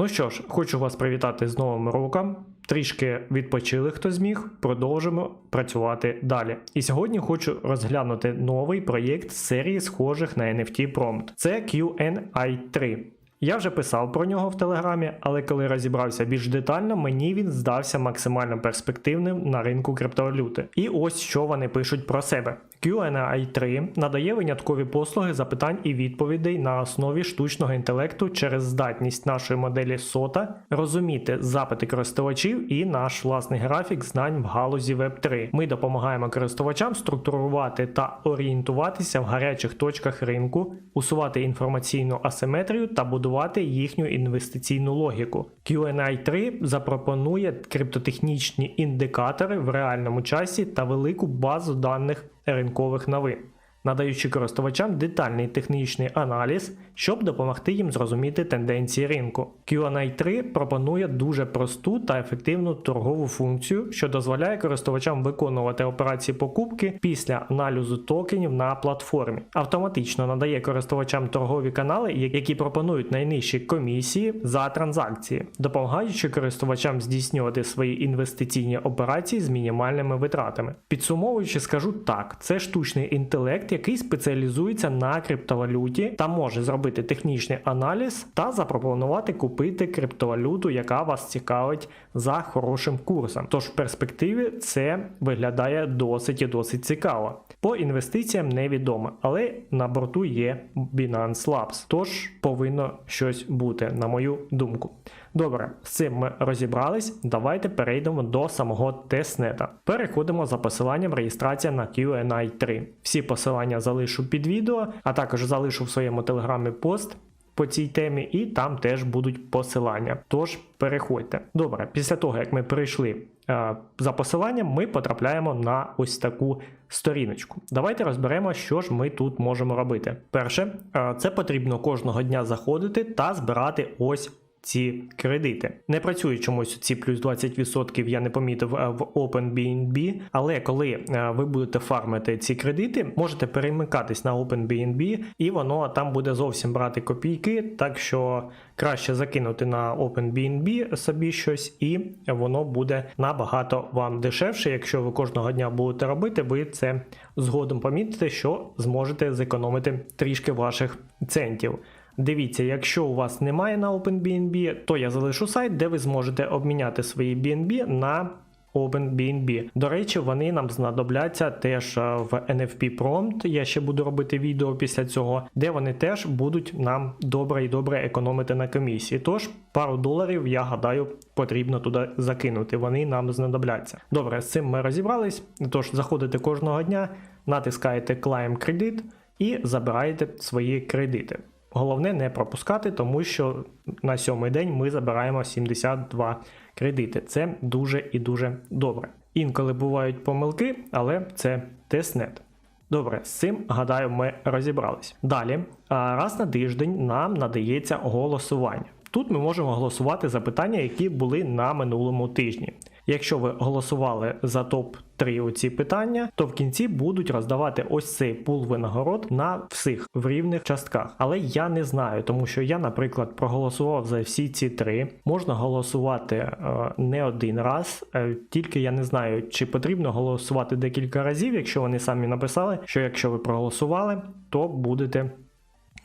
Ну що ж, хочу вас привітати з новим роком. Трішки відпочили, хто зміг. Продовжимо працювати далі. І сьогодні хочу розглянути новий проєкт з серії схожих на NFT Prompt. Це QNI3. Я вже писав про нього в телеграмі, але коли розібрався більш детально, мені він здався максимально перспективним на ринку криптовалюти. І ось що вони пишуть про себе. QNI3 надає виняткові послуги запитань і відповідей на основі штучного інтелекту через здатність нашої моделі SOTA розуміти запити користувачів і наш власний графік знань в галузі Web3. Ми допомагаємо користувачам структурувати та орієнтуватися в гарячих точках ринку, усувати інформаційну асиметрію та будувати їхню інвестиційну логіку. QNI3 запропонує криптотехнічні індикатори в реальному часі та велику базу даних ринкових новин, надаючи користувачам детальний технічний аналіз, щоб допомогти їм зрозуміти тенденції ринку. QNI 3 пропонує дуже просту та ефективну торгову функцію, що дозволяє користувачам виконувати операції покупки після аналізу токенів на платформі. Автоматично надає користувачам торгові канали, які пропонують найнижчі комісії за транзакції, допомагаючи користувачам здійснювати свої інвестиційні операції з мінімальними витратами. Підсумовуючи, скажу так: це штучний інтелект, який спеціалізується на криптовалюті та може зробити технічний аналіз та запропонувати купити криптовалюту, яка вас цікавить за хорошим курсом. Тож в перспективі це виглядає досить і досить цікаво. По інвестиціям невідомо, але на борту є Binance Labs, тож повинно щось бути, на мою думку. Добре, з цим ми розібрались. Давайте перейдемо до самого тестнета. Переходимо за посиланням реєстрація на QNI 3. Всі посилання залишу під відео, а також залишу в своєму телеграмі пост. По цій темі, і там теж будуть посилання. Тож переходьте. Добре, після того як ми перейшли е, за посиланням, ми потрапляємо на ось таку сторіночку. Давайте розберемо, що ж ми тут можемо робити. Перше, е, це потрібно кожного дня заходити та збирати ось ці кредити. Не працює чомусь ці плюс 20%, я не помітив е, в OpenBNB, але коли е, ви будете фармити ці кредити, можете перемикатись на OpenBNB, і воно там буде зовсім брати копійки, так що краще закинути на OpenBNB собі щось, і воно буде набагато вам дешевше. Якщо ви кожного дня будете робити, ви це згодом помітите, що зможете зекономити трішки ваших центів. Дивіться, якщо у вас немає на OpenBNB, то я залишу сайт, де ви зможете обміняти свої BNB на OpenBNB. До речі, вони нам знадобляться теж е, в NFP Prompt. Я ще буду робити відео після цього, де вони теж будуть нам добре і добре економити на комісії. Тож пару доларів, я гадаю, потрібно туди закинути. Вони нам знадобляться. Добре, з цим ми розібрались. Тож заходите кожного дня, натискаєте Climb Credit і забираєте свої кредити. Головне не пропускати, тому що на сьомий день ми забираємо 72 кредити. Це дуже і дуже добре. Інколи бувають помилки, але це тестнет. Добре, з цим, гадаю, ми розібрались. Далі, раз на тиждень нам надається голосування. Тут ми можемо голосувати за питання, які були на минулому тижні. Якщо ви голосували за топ-3 оці питання, то в кінці будуть роздавати ось цей пул винагород на всіх в рівних частках. Але я не знаю, тому що я, наприклад, проголосував за всі ці три. Можна голосувати е, не один раз, е, тільки я не знаю, чи потрібно голосувати декілька разів, якщо вони самі написали, що якщо ви проголосували, то будете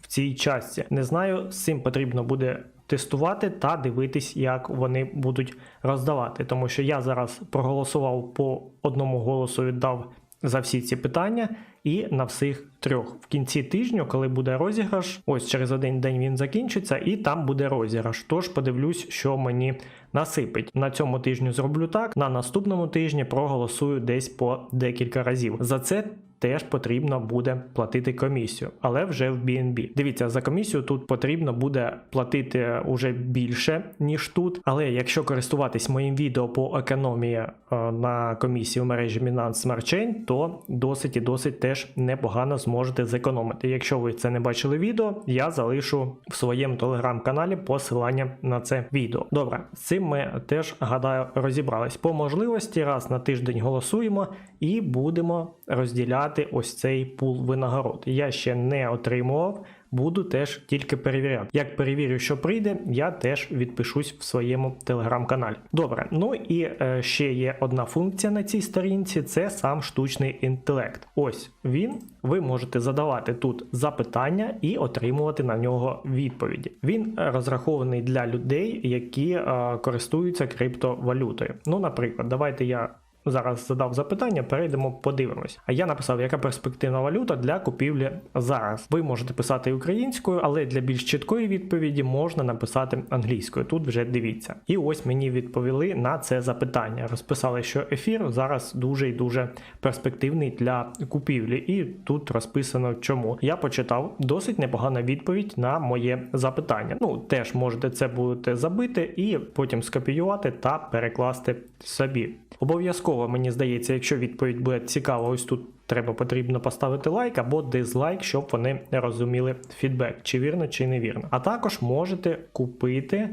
в цій частці. Не знаю, з цим потрібно буде тестувати та дивитись, як вони будуть роздавати. Тому що я зараз проголосував по одному голосу, віддав за всі ці питання, і на всіх трьох. В кінці тижню, коли буде розіграш, ось через один день він закінчиться, і там буде розіграш. Тож подивлюсь, що мені насипить. На цьому тижню зроблю так, на наступному тижні проголосую десь по декілька разів. За це теж потрібно буде платити комісію, але вже в BNB. Дивіться, за комісію тут потрібно буде платити уже більше, ніж тут. Але якщо користуватись моїм відео по економії е, на комісії в мережі Binance Smart Chain, то досить і досить теж непогано зможете зекономити. Якщо ви це не бачили відео, я залишу в своєму телеграм-каналі посилання на це відео. Добре, з цим ми теж гадаю розібрались. По можливості раз на тиждень голосуємо і будемо розділяти ось цей пул винагород. Я ще не отримував. Буду теж тільки перевіряти. Як перевірю, що прийде, я теж відпишусь в своєму телеграм-каналі. Добре, ну і е, ще є одна функція на цій сторінці: це сам штучний інтелект. Ось він. Ви можете задавати тут запитання і отримувати на нього відповіді. Він розрахований для людей, які е, користуються криптовалютою. Ну, наприклад, давайте я зараз задав запитання, перейдемо, подивимось. А я написав, яка перспективна валюта для купівлі зараз. Ви можете писати українською, але для більш чіткої відповіді можна написати англійською. Тут вже дивіться. І ось мені відповіли на це запитання. Розписали, що ефір зараз дуже і дуже перспективний для купівлі, і тут розписано чому. Я почитав досить непогана відповідь на моє запитання. Ну, теж можете це будете забити і потім скопіювати та перекласти собі. Обов'язково мені здається, якщо відповідь буде цікава, ось тут треба потрібно поставити лайк або дизлайк, щоб вони розуміли фідбек, чи вірно, чи невірно. А також можете купити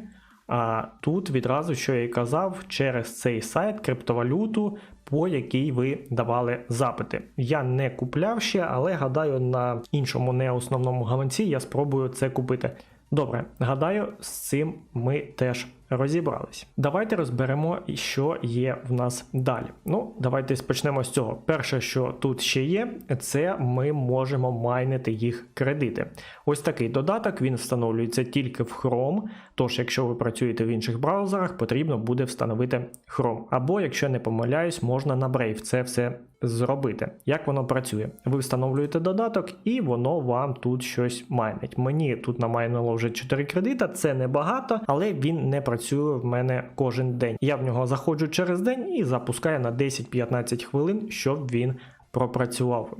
а, тут відразу, що я і казав, через цей сайт криптовалюту, по якій ви давали запити. Я не купляв ще, але гадаю, на іншому не основному гаманці я спробую це купити. Добре, гадаю, з цим ми теж розібрались. Давайте розберемо, що є в нас далі. Ну, давайте почнемо з цього. Перше, що тут ще є, це ми можемо майнити їх кредити. Ось такий додаток він встановлюється тільки в Chrome. Тож, якщо ви працюєте в інших браузерах, потрібно буде встановити Chrome. Або, якщо не помиляюсь, можна на Brave це все зробити. Як воно працює? Ви встановлюєте додаток, і воно вам тут щось майнить. Мені тут намайнило вже 4 кредита, це небагато, але він не працює в мене кожен день. Я в нього заходжу через день і запускаю на 10-15 хвилин, щоб він пропрацював.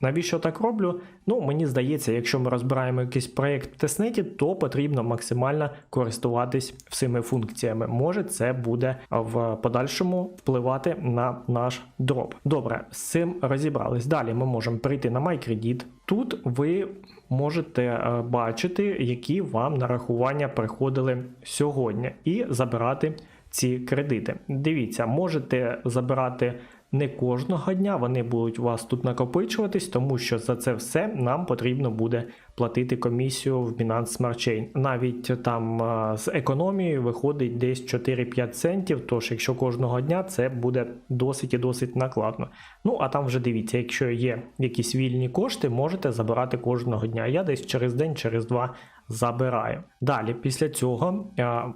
Навіщо так роблю? Ну, мені здається, якщо ми розбираємо якийсь проєкт в тестнеті, то потрібно максимально користуватись всіми функціями. Може, це буде в подальшому впливати на наш дроп. Добре, з цим розібрались. Далі ми можемо прийти на MyCredit. Тут ви можете е, бачити, які вам нарахування приходили сьогодні, і забирати ці кредити. Дивіться, можете забирати не кожного дня вони будуть у вас тут накопичуватись, тому що за це все нам потрібно буде платити комісію в Binance Smart Chain. Навіть там з економією виходить десь 4-5 центів. Тож, якщо кожного дня це буде досить і досить накладно. Ну а там вже дивіться, якщо є якісь вільні кошти, можете забирати кожного дня. Я десь через день, через два забираю. Далі, після цього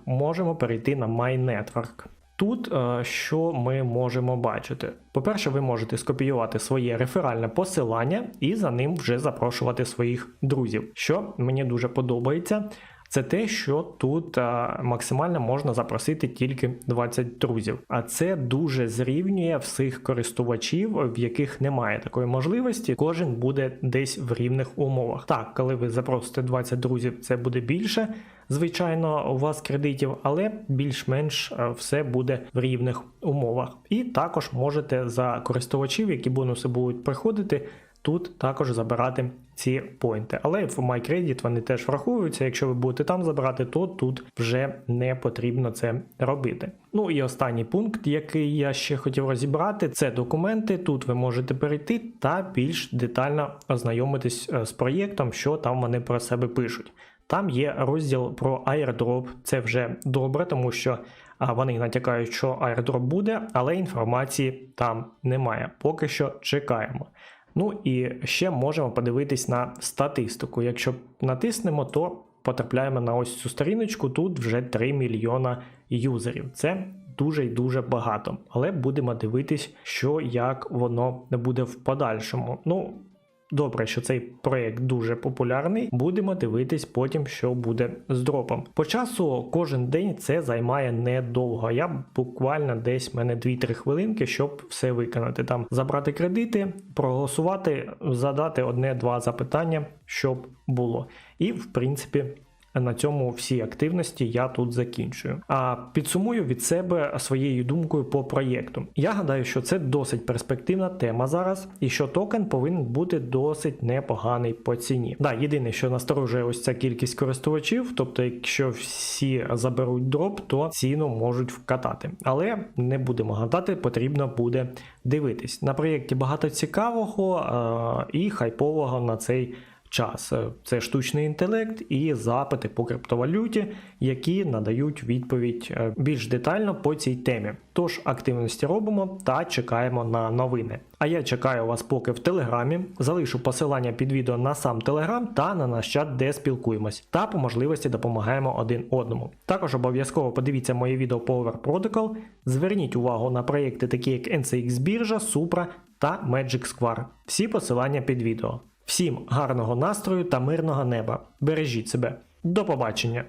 можемо перейти на MyNetwork. Тут е, що ми можемо бачити? По-перше, ви можете скопіювати своє реферальне посилання і за ним вже запрошувати своїх друзів, що мені дуже подобається. Це те, що тут е, максимально можна запросити тільки 20 друзів. А це дуже зрівнює всіх користувачів, в яких немає такої можливості. Кожен буде десь в рівних умовах. Так, коли ви запросите 20 друзів, це буде більше. Звичайно, у вас кредитів, але більш-менш е, все буде в рівних умовах. І також можете за користувачів, які бонуси будуть приходити, тут також забирати ці поінти. Але в MyCredit вони теж враховуються. Якщо ви будете там забирати, то тут вже не потрібно це робити. Ну і останній пункт, який я ще хотів розібрати, це документи. Тут ви можете перейти та більш детально ознайомитись е, з проєктом, що там вони про себе пишуть. Там є розділ про airdrop, це вже добре, тому що вони натякають, що airdrop буде, але інформації там немає. Поки що чекаємо. Ну і ще можемо подивитись на статистику. Якщо натиснемо, то потрапляємо на ось цю сторіночку. Тут вже 3 мільйона юзерів. Це дуже і дуже багато. Але будемо дивитись, що як воно буде в подальшому. Ну, Добре, що цей проект дуже популярний. Будемо дивитись потім, що буде з дропом. По часу кожен день це займає недовго. Я буквально десь в мене 2-3 хвилинки, щоб все виконати. Там забрати кредити, проголосувати, задати одне-два запитання, щоб було. І в принципі. На цьому всі активності я тут закінчую. А підсумую від себе своєю думкою по проєкту. Я гадаю, що це досить перспективна тема зараз, і що токен повинен бути досить непоганий по ціні. Да, єдине, що насторожує ось ця кількість користувачів, тобто, якщо всі заберуть дроп, то ціну можуть вкатати. Але не будемо гадати, потрібно буде дивитись. На проєкті багато цікавого а, і хайпового на цей час. Е, Це штучний інтелект і запити по криптовалюті, які надають відповідь е, більш детально по цій темі. Тож активності робимо та чекаємо на новини. А я чекаю вас поки в телеграмі. Залишу посилання під відео на сам телеграм та на наш чат, де спілкуємось, та по можливості допомагаємо один одному. Також обов'язково подивіться моє відео по Over Protocol. Зверніть увагу на проєкти, такі як NCX біржа, Supra та Magic Square. Всі посилання під відео. Всім гарного настрою та мирного неба. Бережіть себе. До побачення!